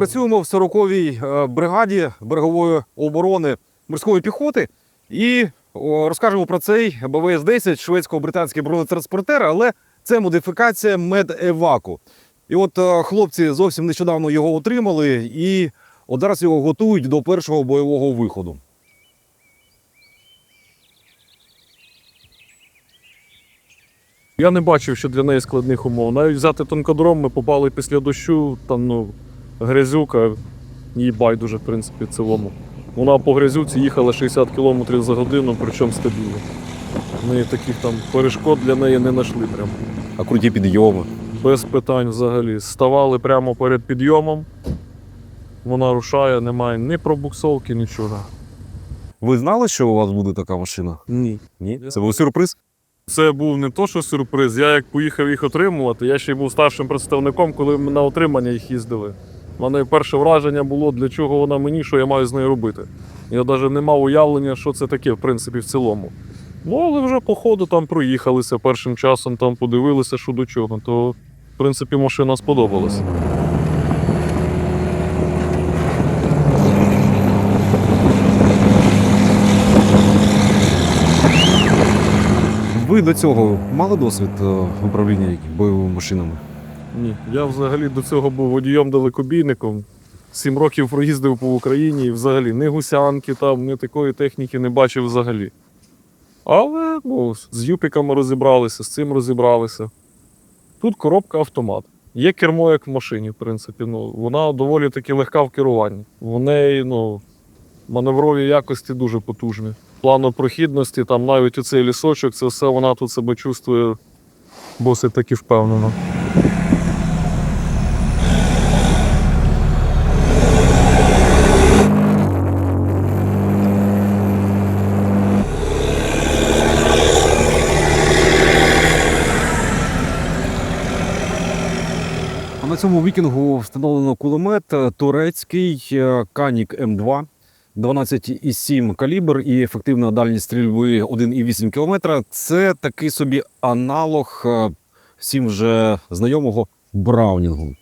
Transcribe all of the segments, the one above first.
працюємо в 40-й е, бригаді берегової оборони морської піхоти і розкажемо про цей БВС-10 шведсько-британський бронетранспортер, але це модифікація Медеваку. І от е, хлопці зовсім нещодавно його отримали і зараз його готують до першого бойового виходу. Я не бачив, що для неї складних умов. Навіть взяти тонкодром, ми попали після дощу, там ну, грязюка, їй байдуже, в принципі, в цілому. Вона по грязюці їхала 60 км за годину, причому стабільно. Ми таких там перешкод для неї не знайшли прямо. А круті підйоми. Без питань взагалі. Ставали прямо перед підйомом. Вона рушає, немає ні пробуксовки, нічого. Ви знали, що у вас буде така машина? Ні. Ні. Це був сюрприз? Це був не то, що сюрприз. Я як поїхав їх отримувати, я ще й був старшим представником, коли ми на отримання їх їздили. У мене перше враження було, для чого вона мені, що я маю з нею робити. Я навіть не мав уявлення, що це таке, в принципі, в цілому. Ну, але вже по ходу там проїхалися першим часом, там подивилися, що до чого, то, в принципі, машина сподобалася. Ви до цього мали досвід е, управління бойовими машинами? Ні, я взагалі до цього був водієм-далекобійником. Сім років проїздив по Україні і взагалі ні гусянки, там, ні такої техніки не бачив взагалі. Але ну, з юпіками розібралися, з цим розібралися. Тут коробка автомат. Є кермо, як в машині, в принципі. Ну, вона доволі таки легка в керуванні. В неї ну, маневрові якості дуже потужні. Плану прохідності, там навіть оцей лісочок, це все вона тут себе чувствує досить таки впевнено. На цьому вікінгу встановлено кулемет е, турецький е, Канік М2, 12,7 калібр і ефективна дальність стрільби 1,8 км. Це такий собі аналог е, всім вже знайомого Браунінгу.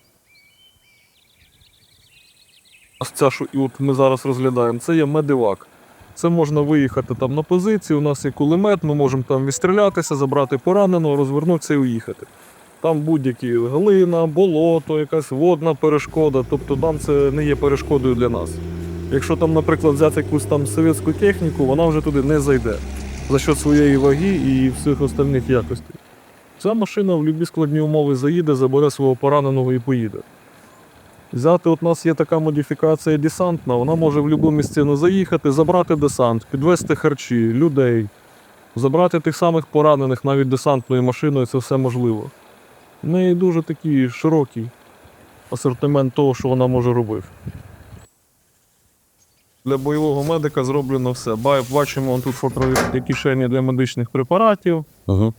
Ця, що от ми зараз розглядаємо, це є медивак. Це можна виїхати там на позицію, у нас є кулемет, ми можемо там відстрілятися, забрати пораненого, розвернутися і уїхати. Там будь-які глина, болото, якась водна перешкода, тобто там це не є перешкодою для нас. Якщо там, наприклад, взяти якусь там совєтську техніку, вона вже туди не зайде за счет своєї ваги і всіх остальних якостей. Ця машина в будь-які складні умови заїде, забере свого пораненого і поїде. Взяти, от у нас є така модифікація десантна, вона може в будь-яку місцину заїхати, забрати десант, підвести харчі, людей, забрати тих самих поранених навіть десантною машиною, це все можливо. В неї дуже такий широкий асортимент того, що вона може робити. Для бойового медика зроблено все. Бачимо тут фотові кишені для медичних препаратів, Ага.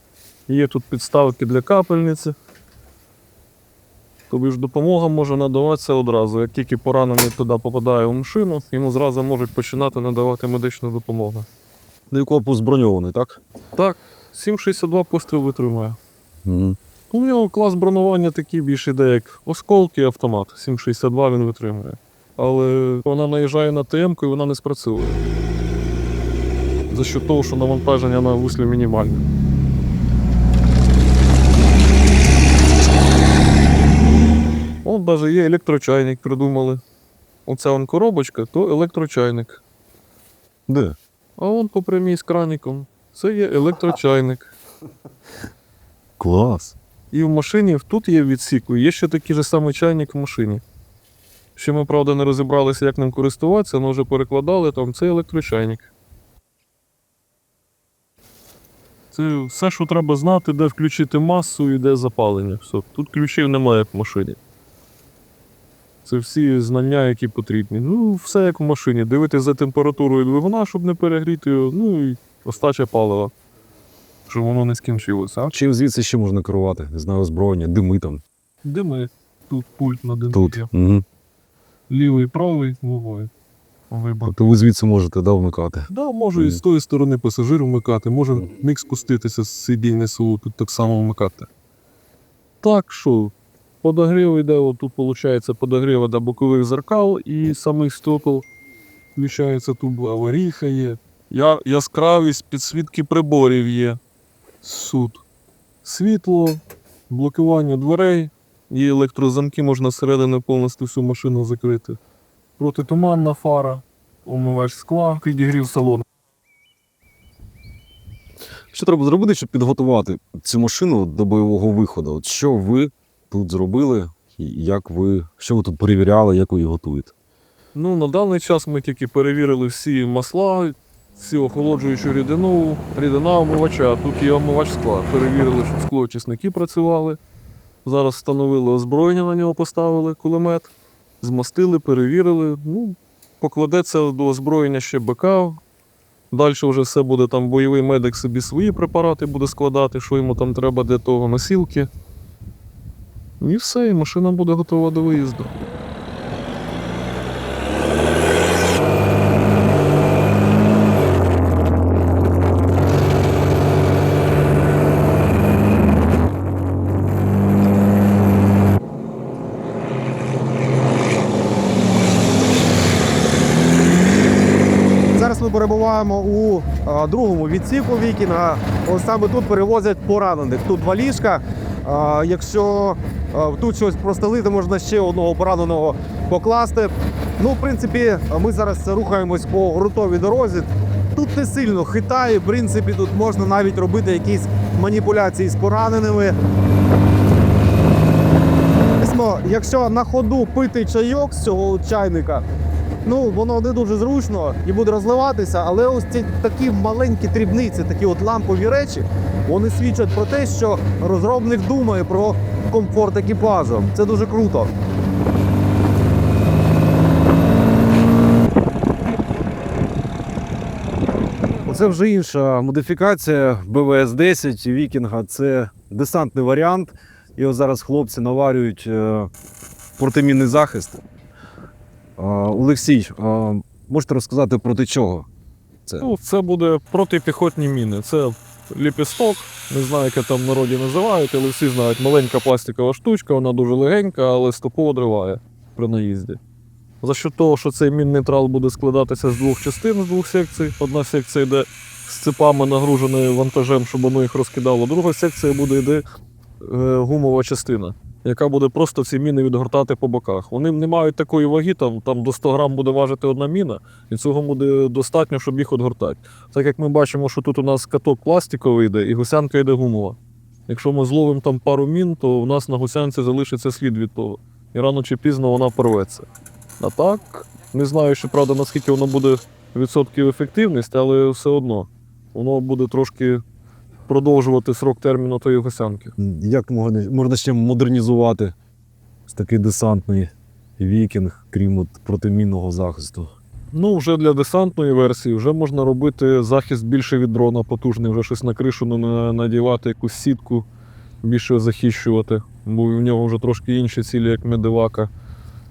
є тут підставки для капельниці. Тобі ж допомога може надаватися одразу. Як тільки поранений туди попадає в машину, йому зразу можуть починати надавати медичну допомогу. Ну і корпус броньований, так? Так, 7,62 постріл витримує. Угу. У нього клас бронування такий більш іде, як осколки автомат. 7,62 він витримує. Але вона наїжджає на ТМ і вона не спрацьовує. За що того, що навантаження на вуслі мінімальне. От навіть є електрочайник, придумали. Оце он коробочка, то електрочайник. Де? А он по прямій з краником. Це є електрочайник. Клас. І в машині тут є відсіку, є ще такий же самий чайник в машині. Ще ми, правда, не розібралися, як ним користуватися, але вже перекладали там це електрочайник. Це все, що треба знати, де включити масу і де запалення. Все. Тут ключів немає, як в машині. Це всі знання, які потрібні. Ну, все як в машині. Дивитися за температурою двигуна, щоб не перегріти ну і остача палива. Щоб воно не скінчилося. Чим звідси ще можна керувати? Не знаю, озброєння, дими там. Дими. Тут пульт на Тут. динаміки. Угу. Лівий, правий, вогонь. Вибор. Тобто ви звідси можете да, вмикати. Да, можу і з тої сторони пасажир вмикати, може міг спуститися з сидіння СУ, тут так само вмикати. Так що, Подогрів йде, от тут виходить подогрів до бокових зеркал і самих стекол. Включається тут аварійка є. Я, яскравість підсвітки приборів є. Суд. Світло, блокування дверей і електрозамки можна зсередини повністю всю машину закрити. Протитуманна фара, умивач скла, підігрів салону. Що треба зробити, щоб підготувати цю машину до бойового виходу? От що ви тут зробили? Як ви, що ви тут перевіряли, як ви її готуєте? Ну, на даний час ми тільки перевірили всі масла, всі охолоджуючу рідину, рідина омивача. Тут є омивач скла. Перевірили, щоб склоочисники працювали. Зараз встановили озброєння на нього, поставили кулемет, змастили, перевірили. Ну, покладеться до озброєння ще БК. Далі вже все буде там бойовий медик собі свої препарати буде складати, що йому там треба для того, носілки. І все, і машина буде готова до виїзду. Зараз ми перебуваємо у а, другому відсіку вікінга. Ось саме тут перевозять поранених. Тут два ліжка. Якщо тут щось простелити, можна ще одного пораненого покласти. Ну, в принципі, ми зараз рухаємось по ґрунтовій дорозі. Тут не сильно хитає. В принципі, тут можна навіть робити якісь маніпуляції з пораненими. Якщо на ходу пити чайок з цього чайника, Ну, воно не дуже зручно і буде розливатися, але ось ці такі маленькі дрібниці, такі от лампові речі, вони свідчать про те, що розробник думає про комфорт екіпажу. Це дуже круто. Оце вже інша модифікація БВС-10 Вікінга. Це десантний варіант. І зараз хлопці наварюють е, протимінний захист. Олексій, можете розказати проти чого? Це Ну, це буде протипіхотні міни. Це ліпісток, не знаю, як там в народі називають, але всі знають, маленька пластикова штучка, вона дуже легенька, але стопово дриває при наїзді. За що того, що цей міннейтрал буде складатися з двох частин, з двох секцій. Одна секція йде з цепами, нагруженою вантажем, щоб воно їх розкидало. Друга секція буде йде е, гумова частина, яка буде просто ці міни відгортати по боках. Вони не мають такої ваги, там, там до 100 грам буде важити одна міна, і цього буде достатньо, щоб їх відгортати. Так як ми бачимо, що тут у нас каток пластиковий йде і гусянка йде гумова. Якщо ми зловимо там пару мін, то у нас на гусянці залишиться слід від того. І рано чи пізно вона порветься. А так, не знаю, ще правда, наскільки воно буде відсотків ефективність, але все одно воно буде трошки продовжувати срок терміну тої гусянки. як можна, можна ще модернізувати такий десантний вікінг, крім от протимінного захисту? Ну, вже для десантної версії вже можна робити захист більше від дрона, потужний, вже щось на кришу на- надівати, якусь сітку більше захищувати, бо в нього вже трошки інші цілі, як медивака.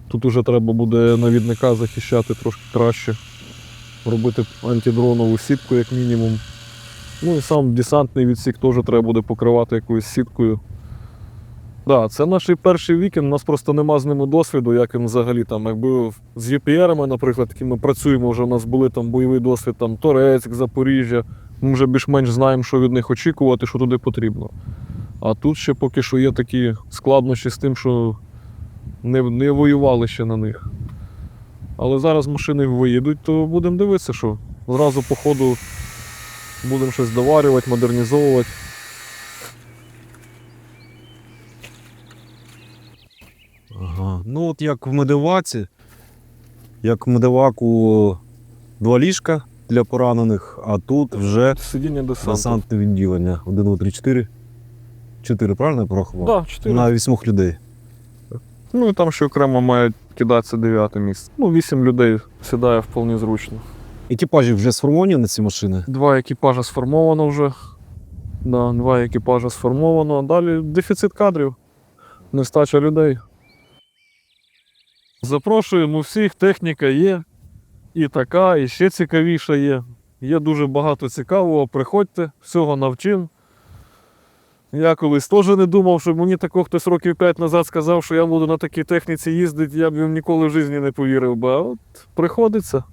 Тут вже треба буде навідника захищати трошки краще, робити антидронову сітку, як мінімум. Ну і сам десантний відсік теж треба буде покривати якоюсь сіткою. Да, це наш перший вікенд, у нас просто нема з ними досвіду, як він взагалі там, якби з UPR-ами, наприклад, якими ми працюємо, вже у нас були там бойовий досвід, там Торецьк, Запоріжжя. Ми вже більш-менш знаємо, що від них очікувати, що туди потрібно. А тут ще поки що є такі складнощі з тим, що не, не воювали ще на них. Але зараз машини виїдуть, то будемо дивитися, що зразу по ходу будемо щось доварювати, модернізовувати. Ага. Ну, от як в медиваці, як в медиваку два ліжка для поранених, а тут вже Сидіння десанту. десантне відділення. 1, 2, 3, 4. 4, правильно я порахував? Да, чотири. На вісьмох людей. Ну і там ще окремо має кидатися дев'яте місце. Ну, вісім людей сідає вполне зручно. Екіпажі вже сформовані на ці машини. Два екіпажа сформовано вже. Да, два екіпажа сформовано. Далі дефіцит кадрів, нестача людей. Запрошуємо всіх, техніка є. І така, і ще цікавіша є. Є дуже багато цікавого. Приходьте, всього навчим. Я колись теж не думав, що мені такого хтось років 5 назад сказав, що я буду на такій техніці їздити, я б їм ніколи в житті не повірив. А от приходиться.